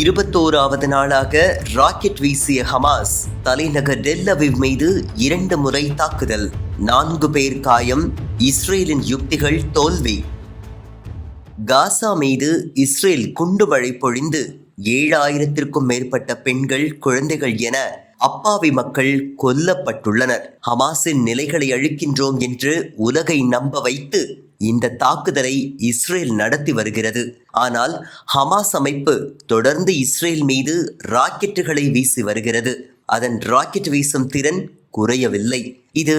இருபத்தோராவது நாளாக ராக்கெட் வீசிய ஹமாஸ் தலைநகர் டெல்லவிவ் மீது இரண்டு முறை தாக்குதல். நான்கு பேர் காயம் இஸ்ரேலின் யுக்திகள் தோல்வி. காசா மீது இஸ்ரேல் குண்டு மழை பொழிந்து ஏழாயிரத்திற்கும் மேற்பட்ட பெண்கள் குழந்தைகள் என அப்பாவி மக்கள் கொல்லப்பட்டுள்ளனர். ஹமாஸின் நிலைகளை அழிக்கின்றோம் என்று உலகை நம்ப வைத்து இந்த தாக்குதலை இஸ்ரேல் நடத்தி வருகிறது. ஆனால் ஹமாஸ் அமைப்பு தொடர்ந்து இஸ்ரேல் மீது ராக்கெட்டுகளை வீசி வருகிறது. அதன் ராக்கெட் வீசும் திறன் குறையவில்லை. இது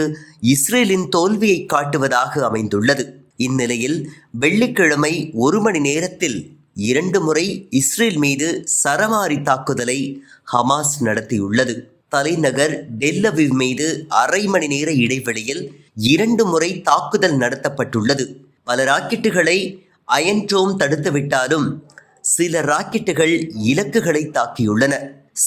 இஸ்ரேலின் தோல்வியை காட்டுவதாக அமைந்துள்ளது. இந்நிலையில் வெள்ளிக்கிழமை ஒரு மணி நேரத்தில் இரண்டு முறை இஸ்ரேல் மீது சரமாரி தாக்குதலை ஹமாஸ் நடத்தியுள்ளது. தலைநகர் டெல்லவிவ் மீது அரை மணி நேர இடைவெளியில் இரண்டு முறை தாக்குதல் நடத்தப்பட்டுள்ளது. பல ராக்கெட்டுகளை அயன்ட்ரோம் தடுத்துவிட்டாலும் சில ராக்கெட்டுகள் இலக்குகளை தாக்கியுள்ளன.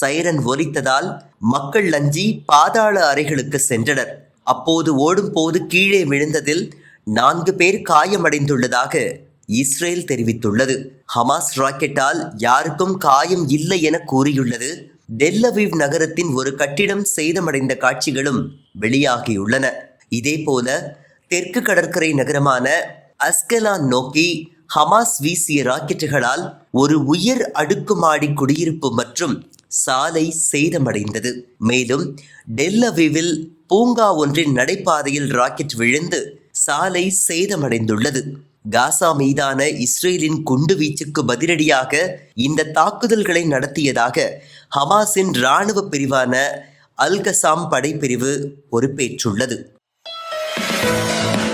சைரன் ஒலித்ததால் மக்கள் லஞ்சி பாதாள அறைகளுக்கு சென்றனர். அப்போது ஓடும் போது கீழே விழுந்ததில் நான்கு பேர் காயமடைந்துள்ளதாக இஸ்ரேல் தெரிவித்துள்ளது. ஹமாஸ் ராக்கெட்டால் யாருக்கும் காயம் இல்லை என கூறியுள்ளது. டெல்லவிவ் நகரத்தின் ஒரு கட்டிடம் சேதமடைந்த காட்சிகளும் வெளியாகியுள்ளன. இதேபோல தெற்கு கடற்கரை நகரமான அஸ்கலான் நோக்கி ஹமாஸ் வீசிய ராக்கெட்டுகளால் ஒரு உயர் அடுக்குமாடி குடியிருப்பு மற்றும் சாலை சேதமடைந்தது. மேலும் டெல்லவிவில் பூங்கா ஒன்றின் நடைபாதையில் ராக்கெட் விழுந்து சாலை சேதமடைந்துள்ளது. காசா மீதான இஸ்ரேலின் குண்டு வீச்சுக்கு பதிலடியாக இந்த தாக்குதல்களை நடத்தியதாக ஹமாஸின் இராணுவ பிரிவான அல்கசாம் படைப்பிரிவு பொறுப்பேற்றுள்ளது. Thank you.